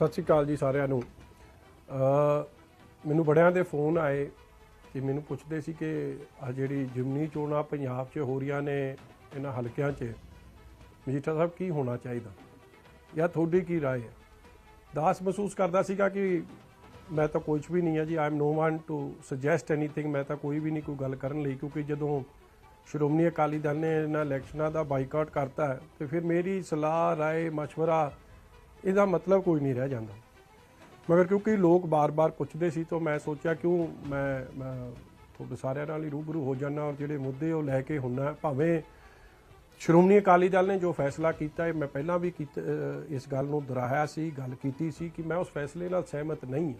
ਸਤਿ ਸ਼੍ਰੀ ਅਕਾਲ ਜੀ ਸਾਰਿਆਂ ਨੂੰ ਅ ਮੈਨੂੰ ਬੜਿਆਂ ਦੇ ਫੋਨ ਆਏ ਕਿ ਮੈਨੂੰ ਪੁੱਛਦੇ ਸੀ ਕਿ ਆ ਜਿਹੜੀ ਜਿਮਨੀ ਚੋਣਾਂ ਪੰਜਾਬ 'ਚ ਹੋ ਰਹੀਆਂ ਨੇ ਇਹਨਾਂ ਹਲਕਿਆਂ 'ਚ ਮਜੀਠਾ ਸਾਹਿਬ ਕੀ ਹੋਣਾ ਚਾਹੀਦਾ ਜਾਂ ਤੁਹਾਡੀ ਕੀ رائے ਹੈ ਦਾਸ ਮਹਿਸੂਸ ਕਰਦਾ ਸੀਗਾ ਕਿ ਮੈਂ ਤਾਂ ਕੁਝ ਵੀ ਨਹੀਂ ਹੈ ਜੀ I am no one to suggest anything ਮੈਂ ਤਾਂ ਕੋਈ ਵੀ ਨਹੀਂ ਕੋਈ ਗੱਲ ਕਰਨ ਲਈ ਕਿਉਂਕਿ ਜਦੋਂ ਸ਼੍ਰੋਮਣੀ ਅਕਾਲੀ ਦਲ ਨੇ ਇਹਨਾਂ ਇਲੈਕਸ਼ਨਾਂ ਦਾ ਬਾਈਕਾਟ ਕਰਤਾ ਹੈ ਤੇ ਫਿਰ ਮੇਰੀ ਸਲਾਹ ਰਾਏ مشورہ ਇਹਦਾ ਮਤਲਬ ਕੋਈ ਨਹੀਂ ਰਹਿ ਜਾਂਦਾ। ਮਗਰ ਕਿਉਂਕਿ ਲੋਕ ਬਾਰ-ਬਾਰ ਪੁੱਛਦੇ ਸੀ ਤਾਂ ਮੈਂ ਸੋਚਿਆ ਕਿਉਂ ਮੈਂ ਤੁਹਾਡੇ ਸਾਰਿਆਂ ਨਾਲ ਹੀ ਰੂਬਰੂ ਹੋ ਜਾਣਾ ਔਰ ਜਿਹੜੇ ਮੁੱਦੇ ਉਹ ਲੈ ਕੇ ਹੁੰਨਾ ਭਾਵੇਂ ਸ਼੍ਰੋਮਣੀ ਅਕਾਲੀ ਦਲ ਨੇ ਜੋ ਫੈਸਲਾ ਕੀਤਾ ਹੈ, ਮੈਂ ਪਹਿਲਾਂ ਵੀ ਕੀਤਾ- ਇਸ ਗੱਲ ਨੂੰ ਦੁਹਰਾਇਆ ਸੀ, ਗੱਲ ਕੀਤੀ ਸੀ ਕਿ ਮੈਂ ਉਸ ਫੈਸਲੇ ਨਾਲ ਸਹਿਮਤ ਨਹੀਂ ਹਾਂ।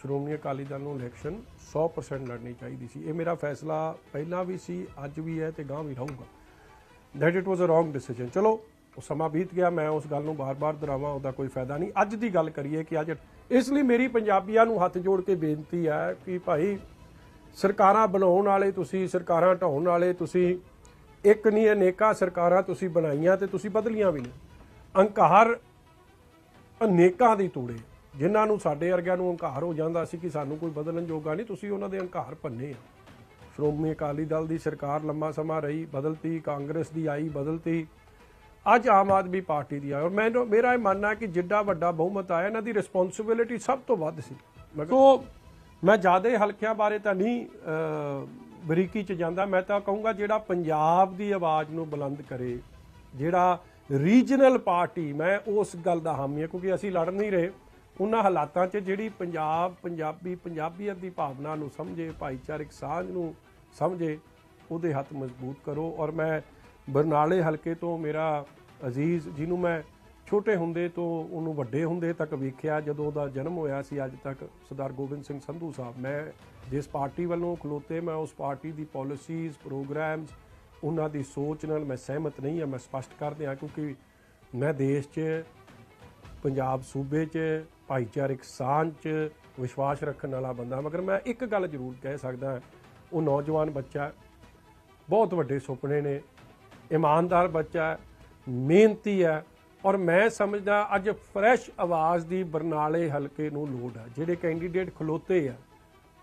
ਸ਼੍ਰੋਮਣੀ ਅਕਾਲੀ ਦਲ ਨੂੰ ਇਲੈਕਸ਼ਨ 100% ਲੜਨੀ ਚਾਹੀਦੀ ਸੀ। ਇਹ ਮੇਰਾ ਫੈਸਲਾ ਪਹਿਲਾਂ ਵੀ ਸੀ, ਅੱਜ ਵੀ ਹੈ ਤੇ ਗਾਂ ਵੀ ਰਹੂਗਾ। That it was a wrong decision ਚਲੋ ਉਹ ਸਮਾਂ ਬੀਤ ਗਿਆ, ਮੈਂ ਉਸ ਗੱਲ ਨੂੰ ਬਾਰ-ਬਾਰ ਦੁਹਰਾਵਾਂ, ਉਹਦਾ ਕੋਈ ਫਾਇਦਾ ਨਹੀਂ। ਅੱਜ ਦੀ ਗੱਲ ਕਰੀਏ ਕਿ ਅੱਜ ਇਸ ਲਈ ਮੇਰੀ ਪੰਜਾਬੀਆਂ ਨੂੰ ਹੱਥ ਜੋੜ ਕੇ ਬੇਨਤੀ ਹੈ ਕਿ ਭਾਈ, ਸਰਕਾਰਾਂ ਬਣਾਉਣ ਵਾਲੇ ਤੁਸੀਂ, ਸਰਕਾਰਾਂ ਢਾਉਣ ਵਾਲੇ ਤੁਸੀਂ, ਇੱਕ ਨਹੀਂ, ਅਨੇਕਾਂ ਸਰਕਾਰਾਂ ਤੁਸੀਂ ਬਣਾਈਆਂ ਤੇ ਤੁਸੀਂ ਬਦਲੀਆਂ ਵੀ ਨੇ ਅੰਕਾਰ ਅਨੇਕਾਂ ਦੀ ਤੋੜੇ। ਜਿਨ੍ਹਾਂ ਨੂੰ ਸਾਡੇ ਵਰਗਿਆਂ ਨੂੰ ਹੰਕਾਰ ਹੋ ਜਾਂਦਾ ਸੀ ਕਿ ਸਾਨੂੰ ਕੋਈ ਬਦਲਣ ਜੋਗਾ ਨਹੀਂ, ਤੁਸੀਂ ਉਹਨਾਂ ਦੇ ਹੰਕਾਰ ਭੰਨੇ ਆ। ਸ਼੍ਰੋਮਣੀ ਅਕਾਲੀ ਦਲ ਦੀ ਸਰਕਾਰ ਲੰਮਾ ਸਮਾਂ ਰਹੀ, ਬਦਲਤੀ, ਕਾਂਗਰਸ ਦੀ ਆਈ ਬਦਲਤੀ। ਅੱਜ ਆਮ ਆਦਮੀ ਪਾਰਟੀ ਦੀ ਆਈ ਔਰ ਮੈਨੂੰ ਮੇਰਾ ਇਹ ਮੰਨਣਾ ਹੈ ਕਿ ਜਿੱਡਾ ਵੱਡਾ ਬਹੁਮਤ ਆਇਆ, ਇਹਨਾਂ ਦੀ ਰਿਸਪੌਂਸਿਬਿਲਿਟੀ ਸਭ ਤੋਂ ਵੱਧ ਸੀ। ਮਗਰ ਸੋ ਮੈਂ ਜ਼ਿਆਦਾ ਹਲਕਿਆਂ ਬਾਰੇ ਤਾਂ ਨਹੀਂ ਬਰੀਕੀ ਚ ਜਾਂਦਾ। ਮੈਂ ਤਾਂ ਕਹੂੰਗਾ ਜਿਹੜਾ ਪੰਜਾਬ ਦੀ ਆਵਾਜ਼ ਨੂੰ ਬੁਲੰਦ ਕਰੇ, ਜਿਹੜਾ ਰੀਜਨਲ ਪਾਰਟੀ ਮੈਂ ਉਸ ਗੱਲ ਦਾ ਹਾਮੀ ਹਾਂ, ਕਿਉਂਕਿ ਅਸੀਂ ਲੜ ਨਹੀਂ ਰਹੇ। ਉਹਨਾਂ ਹਾਲਾਤਾਂ 'ਚ ਜਿਹੜੀ ਪੰਜਾਬ, ਪੰਜਾਬੀ, ਪੰਜਾਬੀਅਤ ਦੀ ਭਾਵਨਾ ਨੂੰ ਸਮਝੇ, ਭਾਈਚਾਰਕ ਸਾਂਝ ਨੂੰ ਸਮਝੇ, ਉਹਦੇ ਹੱਥ ਮਜ਼ਬੂਤ ਕਰੋ। ਔਰ ਮੈਂ ਬਰਨਾਲੇ ਹਲਕੇ ਤੋਂ ਮੇਰਾ ਅਜ਼ੀਜ਼, ਜਿਹਨੂੰ ਮੈਂ ਛੋਟੇ ਹੁੰਦੇ ਤੋਂ ਉਹਨੂੰ ਵੱਡੇ ਹੁੰਦੇ ਤੱਕ ਵੇਖਿਆ, ਜਦੋਂ ਉਹਦਾ ਜਨਮ ਹੋਇਆ ਸੀ, ਅੱਜ ਤੱਕ ਸਰਦਾਰ ਗੋਬਿੰਦ ਸਿੰਘ ਸੰਧੂ ਸਾਹਿਬ। ਮੈਂ ਜਿਸ ਪਾਰਟੀ ਵੱਲੋਂ ਖਲੋਤੇ, ਮੈਂ ਉਸ ਪਾਰਟੀ ਦੀ ਪਾਲਿਸੀਜ਼ ਪ੍ਰੋਗਰਾਮਸ ਉਹਨਾਂ ਦੀ ਸੋਚ ਨਾਲ ਮੈਂ ਸਹਿਮਤ ਨਹੀਂ ਹਾਂ, ਮੈਂ ਸਪਸ਼ਟ ਕਰ ਦਿਆਂ, ਕਿਉਂਕਿ ਮੈਂ ਦੇਸ਼ 'ਚ, ਪੰਜਾਬ ਸੂਬੇ 'ਚ, ਭਾਈਚਾਰਕ ਸਾਂਝ 'ਚ ਵਿਸ਼ਵਾਸ ਰੱਖਣ ਵਾਲਾ ਬੰਦਾ। ਮਗਰ ਮੈਂ ਇੱਕ ਗੱਲ ਜ਼ਰੂਰ ਕਹਿ ਸਕਦਾ, ਉਹ ਨੌਜਵਾਨ ਬੱਚਾ ਬਹੁਤ ਵੱਡੇ ਸੁਪਨੇ ਨੇ ਇਮਾਨਦਾਰ ਬੱਚਾ ਹੈ, ਮਿਹਨਤੀ ਹੈ ਔਰ ਮੈਂ ਸਮਝਦਾ ਅੱਜ ਫਰੈਸ਼ ਆਵਾਜ਼ ਦੀ ਬਰਨਾਲੇ ਹਲਕੇ ਨੂੰ ਲੋੜ ਹੈ। ਜਿਹੜੇ ਕੈਂਡੀਡੇਟ ਖਲੋਤੇ ਆ,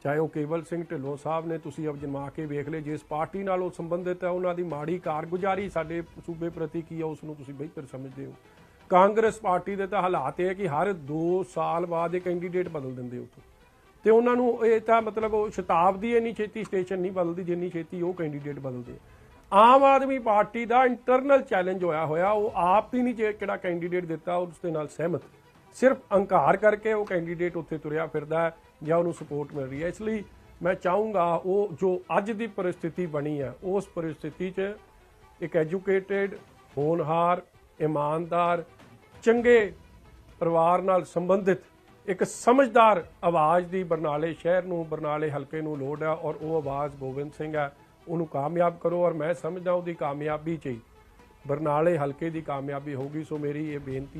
ਚਾਹੇ ਉਹ ਕੇਵਲ ਸਿੰਘ ਢਿੱਲੋਂ ਸਾਹਿਬ ਨੇ ਤੁਸੀਂ ਅਜਮਾ ਕੇ ਵੇਖ ਲਏ, ਜਿਸ ਪਾਰਟੀ ਨਾਲ ਉਹ ਸੰਬੰਧਿਤ ਹੈ, ਉਹਨਾਂ ਦੀ ਮਾੜੀ ਕਾਰਗੁਜ਼ਾਰੀ ਸਾਡੇ ਸੂਬੇ ਪ੍ਰਤੀ ਕੀ ਹੈ ਉਸ ਨੂੰ ਤੁਸੀਂ ਬਿਹਤਰ ਸਮਝਦੇ ਹੋ। ਕਾਂਗਰਸ ਪਾਰਟੀ ਦੇ ਤਾਂ ਹਾਲਾਤ ਇਹ ਹੈ ਕਿ ਹਰ 2 ਸਾਲ ਬਾਅਦ ਇਹ ਕੈਂਡੀਡੇਟ ਬਦਲ ਦਿੰਦੇ ਉੱਥੇ। ਤੇ ਉਹਨਾਂ ਨੂੰ ਇਹ ਤਾਂ ਮਤਲਬ ਉਹ ਸ਼ਤਾਬਦੀ ਇੰਨੀ ਛੇਤੀ ਸਟੇਸ਼ਨ ਨਹੀਂ ਬਦਲਦੀ, ਜਿੰਨੀ ਛੇਤੀ ਉਹ ਕੈਂਡੀਡੇਟ ਬਦਲਦੇ ਆਮ ਆਦਮੀ ਪਾਰਟੀ ਦਾ ਇੰਟਰਨਲ ਚੈਲੰਜ ਹੋਇਆ ਹੋਇਆ, ਉਹ ਆਪ ਹੀ ਨਹੀਂ ਜੇ ਕਿਹੜਾ ਕੈਂਡੀਡੇਟ ਦਿੱਤਾ ਉਸ ਦੇ ਨਾਲ ਸਹਿਮਤ। ਸਿਰਫ ਅਹੰਕਾਰ ਕਰਕੇ ਉਹ ਕੈਂਡੀਡੇਟ ਉੱਥੇ ਤੁਰਿਆ ਫਿਰਦਾ ਜਾਂ ਉਹਨੂੰ ਸਪੋਰਟ ਮਿਲ ਰਹੀ ਹੈ। ਇਸ ਲਈ ਮੈਂ ਚਾਹੂੰਗਾ ਉਹ ਜੋ ਅੱਜ ਦੀ ਪਰਿਸਥਿਤੀ ਬਣੀ ਹੈ, ਉਸ ਪਰਿਸਥਿਤੀ 'ਚ ਇੱਕ ਐਜੂਕੇਟਿਡ ਹੋਣਹਾਰ, ਇਮਾਨਦਾਰ, ਚੰਗੇ ਪਰਿਵਾਰ ਨਾਲ ਸੰਬੰਧਿਤ ਇੱਕ ਸਮਝਦਾਰ ਆਵਾਜ਼ ਦੀ ਬਰਨਾਲੇ ਸ਼ਹਿਰ ਨੂੰ, ਬਰਨਾਲੇ ਹਲਕੇ ਨੂੰ ਲੋੜ ਹੈ ਔਰ ਉਹ ਆਵਾਜ਼ ਗੋਬਿੰਦ ਸਿੰਘ ਹੈ। ਉਹਨੂੰ ਕਾਮਯਾਬ ਕਰੋ ਔਰ ਮੈਂ ਸਮਝਦਾ ਉਹਦੀ ਕਾਮਯਾਬੀ 'ਚ ਹੀ। ਬਰਨਾਲੇ ਹਲਕੇ ਦੀ ਕਾਮਯਾਬੀ ਹੋਊਗੀ, ਸੋ ਮੇਰੀ ਇਹ ਬੇਨਤੀ ਹੈ